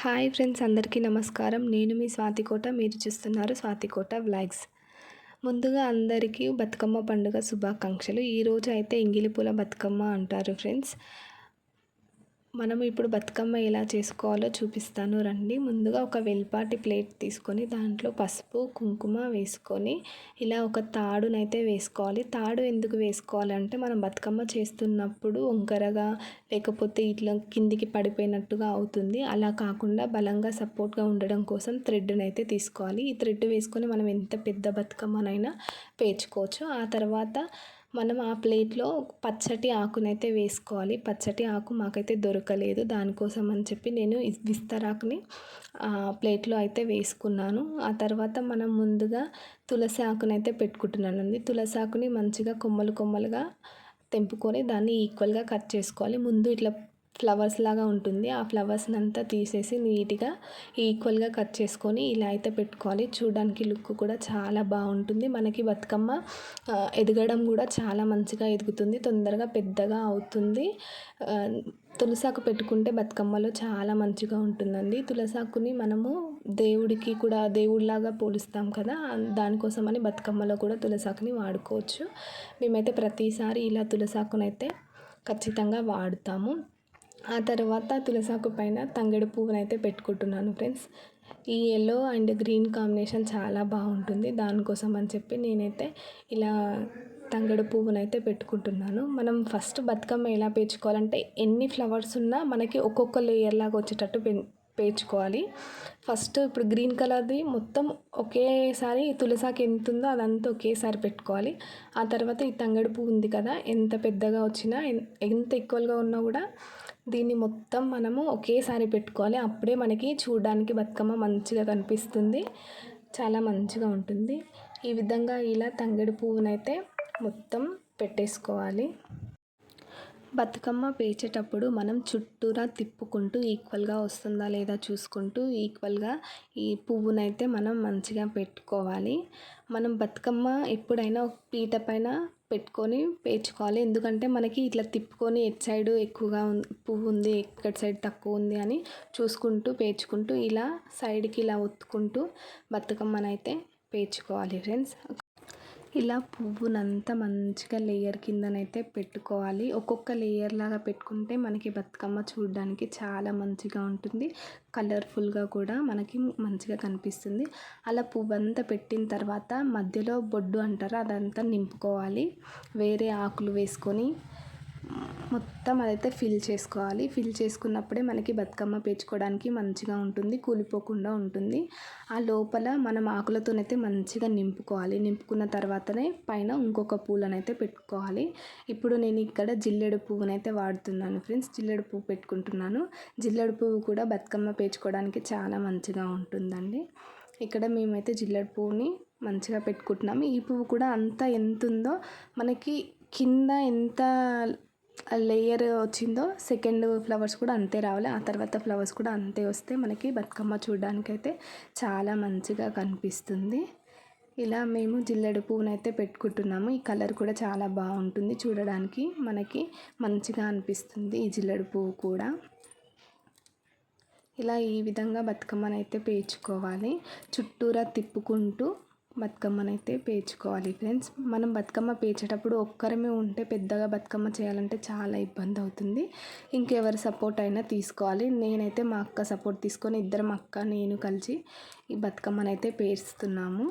Hi friends అందరికీ నమస్కారం. నేను మీ స్వాతికోట మీరు చూస్తున్నారు స్వాతికోట వ్లాగ్స్. ముందుగా అందరికీ బతుకమ్మ పండుగ శుభాకాంక్షలు. ఈరోజు అయితే ఎంగిలిపూల బతుకమ్మ అంటారు ఫ్రెండ్స్. మనం ఇప్పుడు బతుకమ్మ ఎలా చేసుకోవాలో చూపిస్తాను. రండి. ముందుగా ఒక వెల్పాటి ప్లేట్ తీసుకొని దాంట్లో పసుపు కుంకుమ వేసుకొని ఇలా ఒక తాడునైతే వేసుకోవాలి. తాడు ఎందుకు వేసుకోవాలంటే మనం బతుకమ్మ చేస్తున్నప్పుడు వంకరగా లేకపోతే ఇట్లా కిందికి పడిపోయినట్టుగా అవుతుంది. అలా కాకుండా బలంగా సపోర్ట్గా ఉండడం కోసం థ్రెడ్నైతే తీసుకోవాలి. ఈ థ్రెడ్ వేసుకొని మనం ఎంత పెద్ద బతుకమ్మనైనా పేర్చుకోవచ్చు. ఆ తర్వాత మనం ఆ ప్లేట్లో పచ్చటి ఆకునైతే వేసుకోవాలి. పచ్చటి ఆకు మాకైతే దొరకలేదు. దానికోసం అని చెప్పి నేను విస్తరాకుని ప్లేట్లో అయితే వేసుకున్నాను. ఆ తర్వాత మనం ముందుగా తులసి ఆకునైతే పెట్టుకుంటున్నానండి. తులసి ఆకుని మంచిగా కొమ్మలు కొమ్మలుగా తెంపుకొని దాన్ని ఈక్వల్గా కట్ చేసుకోవాలి. ముందు ఇట్లా ఫ్లవర్స్ లాగా ఉంటుంది. ఆ ఫ్లవర్స్ని అంతా తీసేసి నీట్గా ఈక్వల్గా కట్ చేసుకొని ఇలా అయితే పెట్టుకోవాలి. చూడడానికి లుక్ కూడా చాలా బాగుంటుంది. మనకి బతుకమ్మ ఎదగడం కూడా చాలా మంచిగా ఎదుగుతుంది. తొందరగా పెద్దగా అవుతుంది. తులసాకు పెట్టుకుంటే బతుకమ్మలో చాలా మంచిగా ఉంటుందండి. తులసాకుని మనము దేవుడికి కూడా దేవుడిలాగా పోలుస్తాం కదా దానికోసమని బతుకమ్మలో కూడా తులసాకుని వాడుకోవచ్చు. మేమైతే ప్రతిసారి ఇలా తులసాకునైతే ఖచ్చితంగా వాడుతాము. ఆ తర్వాత తులసాకు పైన తంగెడు పువ్వును అయితే పెట్టుకుంటున్నాను ఫ్రెండ్స్. ఈ ఎల్లో అండ్ గ్రీన్ కాంబినేషన్ చాలా బాగుంటుంది. దానికోసం అని చెప్పి నేనైతే ఇలా తంగడు పువ్వును అయితే పెట్టుకుంటున్నాను. మనం ఫస్ట్ బతుకమ్మ ఎలా పేర్చుకోవాలంటే ఎన్ని ఫ్లవర్స్ ఉన్నా మనకి ఒక్కొక్క లేయర్ లాగా వచ్చేటట్టు పేర్చుకోవాలి. ఫస్ట్ ఇప్పుడు గ్రీన్ కలర్ది మొత్తం ఒకేసారి తులసాకి ఎంత ఉందో అదంతా ఒకేసారి పెట్టుకోవాలి. ఆ తర్వాత ఈ తంగడు పువ్వు ఉంది కదా ఎంత పెద్దగా వచ్చినా ఎంత ఈక్వల్గా ఉన్నా కూడా దీన్ని మొత్తం మనము ఒకేసారి పెట్టుకోవాలి. అప్పుడే మనకి చూడడానికి బతుకమ్మ మంచిగా కనిపిస్తుంది. చాలా మంచిగా ఉంటుంది. ఈ విధంగా ఇలా తంగిడి పువ్వునైతే మొత్తం పెట్టేసుకోవాలి. బతుకమ్మ పేర్చేటప్పుడు మనం చుట్టూరా తిప్పుకుంటూ ఈక్వల్గా వస్తుందా లేదా చూసుకుంటూ ఈక్వల్గా ఈ పువ్వునైతే మనం మంచిగా పెట్టుకోవాలి. మనం బతుకమ్మ ఎప్పుడైనా పీట పైన పెట్టుకొని పేర్చుకోవాలి. ఎందుకంటే మనకి ఇట్లా తిప్పుకొని ఎట్ సైడ్ ఎక్కువగా పువ్వు ఉంది ఎక్కడి సైడ్ తక్కువ ఉంది అని చూసుకుంటూ పేర్చుకుంటూ ఇలా సైడ్కి ఇలా ఒత్తుకుంటూ బతుకమ్మనైతే పేర్చుకోవాలి ఫ్రెండ్స్. ఇలా పువ్వునంతా మంచిగా లేయర్ కిందనైతే పెట్టుకోవాలి. ఒక్కొక్క లేయర్ లాగా పెట్టుకుంటే మనకి బతుకమ్మ చూడడానికి చాలా మంచిగా ఉంటుంది. కలర్ఫుల్గా కూడా మనకి మంచిగా కనిపిస్తుంది. అలా పువ్వంతా పెట్టిన తర్వాత మధ్యలో బొడ్డు అంటారు అదంతా నింపుకోవాలి. వేరే ఆకులు వేసుకొని మొత్తం అదైతే ఫిల్ చేసుకోవాలి. ఫిల్ చేసుకున్నప్పుడే మనకి బతుకమ్మ పేర్చుకోవడానికి మంచిగా ఉంటుంది కూలిపోకుండా ఉంటుంది. ఆ లోపల మనం ఆకులతోనైతే మంచిగా నింపుకోవాలి. నింపుకున్న తర్వాతనే పైన ఇంకొక పూలనైతే పెట్టుకోవాలి. ఇప్పుడు నేను ఇక్కడ జిల్లెడు పువ్వునైతే వాడుతున్నాను ఫ్రెండ్స్. జిల్లెడు పువ్వు పెట్టుకుంటున్నాను. జిల్లెడు పువ్వు కూడా బతుకమ్మ పేర్చుకోవడానికి చాలా మంచిగా ఉంటుందండి. ఇక్కడ మేమైతే జిల్లెడు పువ్వుని మంచిగా పెట్టుకుంటున్నాము. ఈ పువ్వు కూడా అంత ఎంత ఉందో మనకి కింద ఎంత లేయర్ వచ్చిందో సెకండ్ ఫ్లవర్స్ కూడా అంతే రావాలి. ఆ తర్వాత ఫ్లవర్స్ కూడా అంతే వస్తే మనకి బతుకమ్మ చూడడానికి అయితే చాలా మంచిగా కనిపిస్తుంది. ఇలా మేము జిల్లెడు పువ్వునైతే పెట్టుకుంటున్నాము. ఈ కలర్ కూడా చాలా బాగుంటుంది. చూడడానికి మనకి మంచిగా అనిపిస్తుంది ఈ జిల్లెడు పువ్వు కూడా. ఇలా ఈ విధంగా బతుకమ్మనైతే పేర్చుకోవాలి. చుట్టూరా తిప్పుకుంటూ బతుకమ్మనైతే పేర్చుకోవాలి ఫ్రెండ్స్. మనం బతుకమ్మ పేర్చేటప్పుడు ఒక్కరమే ఉంటే పెద్దగా బతుకమ్మ చేయాలంటే చాలా ఇబ్బంది అవుతుంది. ఇంకెవరి సపోర్ట్ అయినా తీసుకోవాలి. నేనైతే మా అక్క సపోర్ట్ తీసుకొని ఇద్దరం అక్క నేను కలిసి ఈ బతుకమ్మనైతే పేర్చుతున్నాము.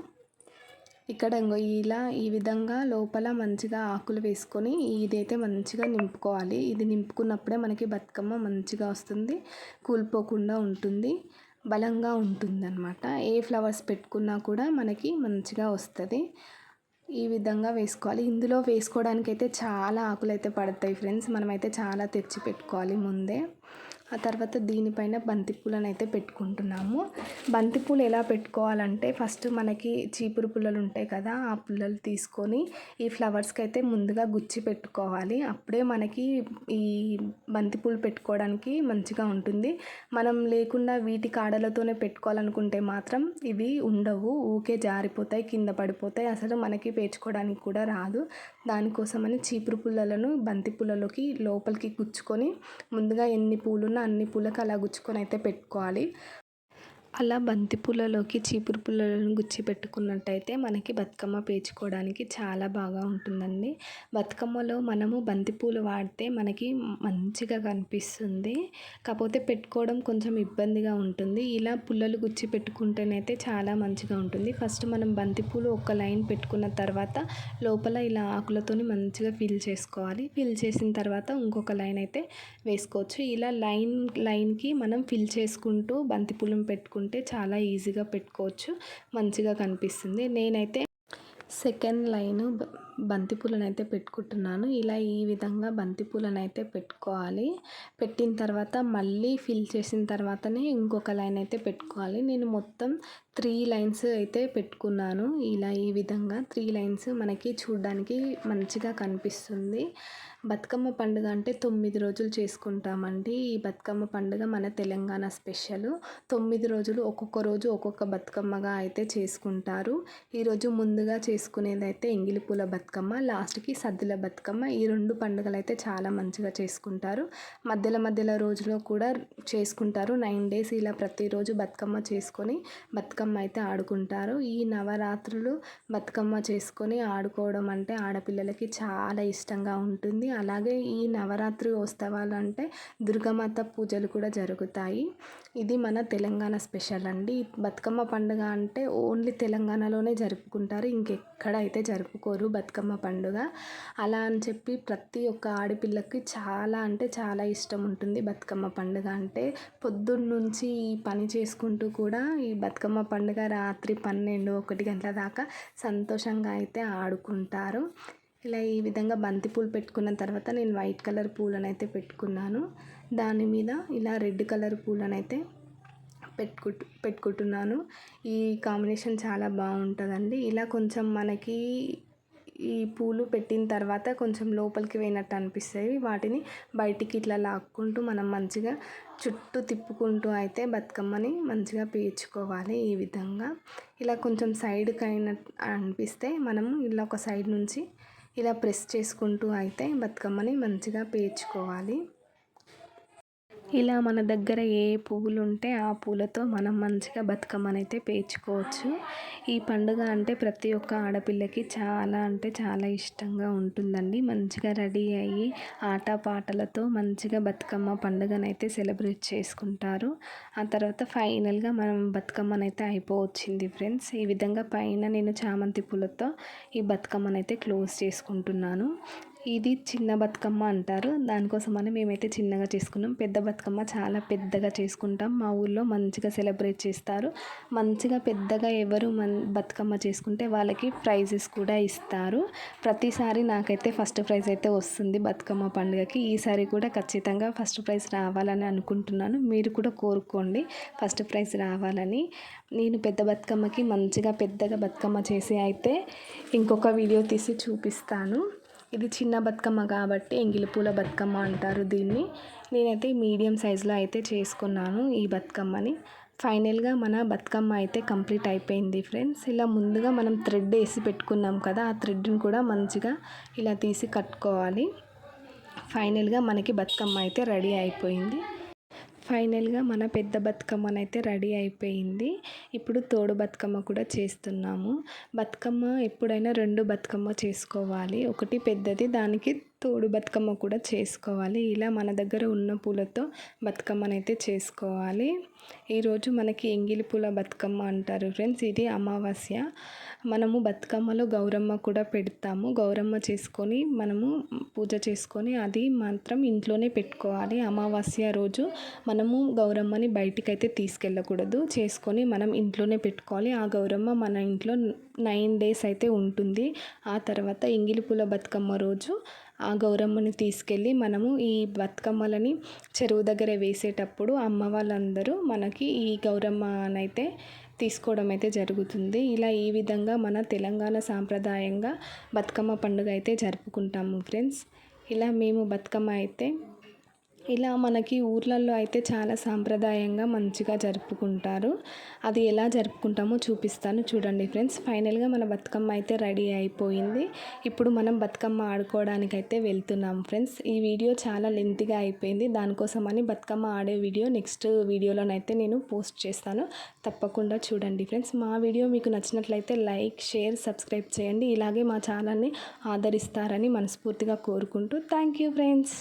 ఇక్కడ ఇలా ఈ విధంగా లోపల మంచిగా ఆకులు వేసుకొని ఇదైతే మంచిగా నింపుకోవాలి. ఇది నింపుకున్నప్పుడే మనకి బతుకమ్మ మంచిగా వస్తుంది. కూలిపోకుండా ఉంటుంది. బలంగా ఉంటుందన్నమాట. ఏ ఫ్లవర్స్ పెట్టుకున్నా కూడా మనకి మంచిగా వస్తుంది. ఈ విధంగా వేసుకోవాలి. ఇందులో వేసుకోవడానికి అయితే చాలా ఆకులు అయితే పడతాయి ఫ్రెండ్స్. మనమైతే చాలా తెచ్చి పెట్టుకోవాలి ముందే. ఆ తర్వాత దీనిపైన బంతిపూలను అయితే పెట్టుకుంటున్నాము. బంతిపూలు ఎలా పెట్టుకోవాలంటే ఫస్ట్ మనకి చీపురు పుల్లలు ఉంటాయి కదా ఆ పుల్లలు తీసుకొని ఈ ఫ్లవర్స్కి అయితే ముందుగా గుచ్చి పెట్టుకోవాలి. అప్పుడే మనకి ఈ బంతిపూలు పెట్టుకోవడానికి మంచిగా ఉంటుంది. మనం లేకుండా వీటి కాడలతోనే పెట్టుకోవాలనుకుంటే మాత్రం ఇవి ఉండవు. ఊకే జారిపోతాయి కింద పడిపోతాయి. అసలు మనకి పేర్చుకోవడానికి కూడా రాదు. దానికోసమని చీపురు పుల్లలను బంతి పుల్లలోకి లోపలికి గుచ్చుకొని ముందుగా ఎన్ని పూలున్నా అన్ని పూలకు అలా గుచ్చుకొని అయితే పెట్టుకోవాలి. అలా బంతి పూలలోకి చీపురు పుల్లలను గుచ్చి పెట్టుకున్నట్టయితే మనకి బతుకమ్మ పేర్చుకోవడానికి చాలా బాగా ఉంటుందండి. బతుకమ్మలో మనము బంతి పూలు వాడితే మనకి మంచిగా కనిపిస్తుంది. కాకపోతే పెట్టుకోవడం కొంచెం ఇబ్బందిగా ఉంటుంది. ఇలా పుల్లలు గుచ్చి పెట్టుకుంటేనైతే చాలా మంచిగా ఉంటుంది. ఫస్ట్ మనం బంతి పూలు ఒక లైన్ పెట్టుకున్న తర్వాత లోపల ఇలా ఆకులతోని మంచిగా ఫిల్ చేసుకోవాలి. ఫిల్ చేసిన తర్వాత ఇంకొక లైన్ అయితే వేసుకోవచ్చు. ఇలా లైన్ లైన్కి మనం ఫిల్ చేసుకుంటూ బంతి పూలను పెట్టుకుంటూ ఉంటే చాలా ఈజీగా పెట్టుకోవచ్చు. మంచిగా కనిపిస్తుంది. నేనైతే సెకండ్ లైన్ బంతిపూలను అయితే పెట్టుకుంటున్నాను. ఇలా ఈ విధంగా బంతి అయితే పెట్టుకోవాలి. పెట్టిన తర్వాత మళ్ళీ ఫిల్ చేసిన తర్వాతనే ఇంకొక లైన్ అయితే పెట్టుకోవాలి. నేను మొత్తం త్రీ లైన్స్ అయితే పెట్టుకున్నాను. ఇలా ఈ విధంగా త్రీ లైన్స్ మనకి చూడడానికి మంచిగా కనిపిస్తుంది. బతుకమ్మ పండుగ అంటే తొమ్మిది రోజులు చేసుకుంటామండి. ఈ బతుకమ్మ పండుగ మన తెలంగాణ స్పెషల్. తొమ్మిది రోజులు ఒక్కొక్క రోజు ఒక్కొక్క బతుకమ్మగా అయితే చేసుకుంటారు. ఈరోజు ముందుగా చేసుకునేది అయితే ఎంగిలిపూల బతుకమ్మ బతుకమ్మ లాస్ట్కి సద్దుల బతుకమ్మ. ఈ రెండు పండుగలు అయితే చాలా మంచిగా చేసుకుంటారు. మధ్యలో మధ్యలో రోజులో కూడా చేసుకుంటారు. నైన్ డేస్ ఇలా ప్రతిరోజు బతుకమ్మ చేసుకొని బతుకమ్మ అయితే ఆడుకుంటారు. ఈ నవరాత్రులు బతుకమ్మ చేసుకొని ఆడుకోవడం అంటే ఆడపిల్లలకి చాలా ఇష్టంగా ఉంటుంది. అలాగే ఈ నవరాత్రి ఉత్సవాలు అంటే దుర్గామాత పూజలు కూడా జరుగుతాయి. ఇది మన తెలంగాణ స్పెషల్ అండి. బతుకమ్మ పండుగ అంటే ఓన్లీ తెలంగాణలోనే జరుపుకుంటారు. ఇంకెక్కడ అయితే జరుపుకోరు బతుకమ్మ బతుకమ్మ పండుగ. అలా అని చెప్పి ప్రతి ఒక్క ఆడపిల్లకి చాలా అంటే చాలా ఇష్టం ఉంటుంది బతుకమ్మ పండుగ అంటే. పొద్దున్నుంచి ఈ పని చేసుకుంటూ కూడా ఈ బతుకమ్మ పండుగ రాత్రి పన్నెండు ఒకటి గంటల దాకా సంతోషంగా అయితే ఆడుకుంటారు. ఇలా ఈ విధంగా బంతి పూలు పెట్టుకున్న తర్వాత నేను వైట్ కలర్ పూలను అయితే పెట్టుకున్నాను. దాని మీద ఇలా రెడ్ కలర్ పూలను అయితే పెట్టుకుంటు పెట్టుకుంటున్నాను. ఈ కాంబినేషన్ చాలా బాగుంటుందండి. ఇలా కొంచెం మనకి ఈ పూలు పెట్టిన తర్వాత కొంచెం లోపలికి పోయినట్టు అనిపిస్తాయి. వాటిని బయటికి ఇట్లా లాక్కుంటూ మనం మంచిగా చుట్టూ తిప్పుకుంటూ అయితే బతుకమ్మని మంచిగా పేర్చుకోవాలి ఈ విధంగా. ఇలా కొంచెం సైడ్కి అయినట్టు అనిపిస్తే మనము ఇలా ఒక సైడ్ నుంచి ఇలా ప్రెస్ చేసుకుంటూ అయితే బతుకమ్మని మంచిగా పేర్చుకోవాలి ఇలా మన దగ్గర ఏ పువ్వులు ఉంటే ఆ పూలతో మనం మంచిగా బతుకమ్మనైతే పేర్చుకోవచ్చు. ఈ పండుగ అంటే ప్రతి ఒక్క ఆడపిల్లకి చాలా అంటే చాలా ఇష్టంగా ఉంటుందండి. మంచిగా రెడీ అయ్యి ఆటపాటలతో మంచిగా బతుకమ్మ పండుగనైతే సెలబ్రేట్ చేసుకుంటారు. ఆ తర్వాత ఫైనల్గా మనం బతుకమ్మనైతే అయిపోవచ్చింది ఫ్రెండ్స్. ఈ విధంగా పైన నేను చామంతి పూలతో ఈ బతుకమ్మనైతే క్లోజ్ చేసుకుంటున్నాను. ఇది చిన్న బతుకమ్మ అంటారు. దానికోసమని మేమైతే చిన్నగా చేసుకున్నాం. పెద్ద బతుకమ్మ చాలా పెద్దగా చేసుకుంటాం. మా ఊళ్ళో మంచిగా సెలబ్రేట్ చేస్తారు. మంచిగా పెద్దగా ఎవరు మన్ బతుకమ్మ చేసుకుంటే వాళ్ళకి ప్రైజెస్ కూడా ఇస్తారు. ప్రతిసారి నాకైతే ఫస్ట్ ప్రైజ్ అయితే వస్తుంది బతుకమ్మ పండుగకి. ఈసారి కూడా ఖచ్చితంగా ఫస్ట్ ప్రైజ్ రావాలని అనుకుంటున్నాను. మీరు కూడా కోరుకోండి ఫస్ట్ ప్రైజ్ రావాలని. నేను పెద్ద బతుకమ్మకి మంచిగా పెద్దగా బతుకమ్మ చేసి అయితే ఇంకొక వీడియో తీసి చూపిస్తాను. ఇది చిన్న బతుకమ్మ కాబట్టి ఎంగిలి పూల బతుకమ్మ అంటారు దీన్ని. నేనైతే మీడియం సైజులో అయితే చేసుకున్నాను ఈ బతుకమ్మని. ఫైనల్గా మన బతుకమ్మ అయితే కంప్లీట్ అయిపోయింది ఫ్రెండ్స్. ఇలా ముందుగా మనం థ్రెడ్ వేసి పెట్టుకున్నాం కదా ఆ థ్రెడ్ని కూడా మంచిగా ఇలా తీసి కట్టుకోవాలి. ఫైనల్గా మనకి బతుకమ్మ అయితే రెడీ అయిపోయింది. ఫైనల్గా మన పెద్ద బతుకమ్మనైతే అయితే రెడీ అయిపోయింది. ఇప్పుడు తోడు బతుకమ్మ కూడా చేస్తున్నాము. బతుకమ్మ ఎప్పుడైనా రెండు బతుకమ్మ చేసుకోవాలి. ఒకటి పెద్దది దానికి తోడు బతుకమ్మ కూడా చేసుకోవాలి. ఇలా మన దగ్గర ఉన్న పూలతో బతుకమ్మనైతే చేసుకోవాలి. ఈరోజు మనకి ఎంగిలి పూల బతుకమ్మ అంటారు ఫ్రెండ్స్. ఇది అమావాస్య. మనము బతుకమ్మలో గౌరమ్మ కూడా పెడతాము. గౌరమ్మ చేసుకొని మనము పూజ చేసుకొని అది మాత్రం ఇంట్లోనే పెట్టుకోవాలి. అమావాస్య రోజు మనము గౌరమ్మని బయటికైతే తీసుకెళ్ళకూడదు. చేసుకొని మనం ఇంట్లోనే పెట్టుకోవాలి. ఆ గౌరమ్మ మన ఇంట్లో నైన్ డేస్ అయితే ఉంటుంది. ఆ తర్వాత ఎంగిలి పూల బతుకమ్మ రోజు ఆ గౌరమ్మని తీసుకెళ్ళి మనము ఈ బతుకమ్మలని చెరువు దగ్గర వేసేటప్పుడు అమ్మ వాళ్ళందరూ మనకి ఈ గౌరమ్మనైతే తీసుకోవడం అయితే జరుగుతుంది. ఇలా ఈ విధంగా మన తెలంగాణ సాంప్రదాయంగా బతుకమ్మ పండుగ అయితే జరుపుకుంటాము ఫ్రెండ్స్. ఇలా మేము బతుకమ్మ అయితే ఇలా మనకి ఊర్లలో అయితే చాలా సాంప్రదాయంగా మంచిగా జరుపుకుంటారు. అది ఎలా జరుపుకుంటామో చూపిస్తాను చూడండి ఫ్రెండ్స్. ఫైనల్గా మన బతుకమ్మ అయితే రెడీ అయిపోయింది. ఇప్పుడు మనం బతుకమ్మ ఆడుకోవడానికి అయితే వెళ్తున్నాం ఫ్రెండ్స్. ఈ వీడియో చాలా లెంత్గా అయిపోయింది. దానికోసమని బతుకమ్మ ఆడే వీడియో నెక్స్ట్ వీడియోలోనైతే నేను పోస్ట్ చేస్తాను. తప్పకుండా చూడండి ఫ్రెండ్స్. మా వీడియో మీకు నచ్చినట్లయితే లైక్ షేర్ సబ్స్క్రైబ్ చేయండి. ఇలాగే మా ఛానల్ని ఆదరిస్తారని మనస్ఫూర్తిగా కోరుకుంటూ థ్యాంక్ యూ ఫ్రెండ్స్.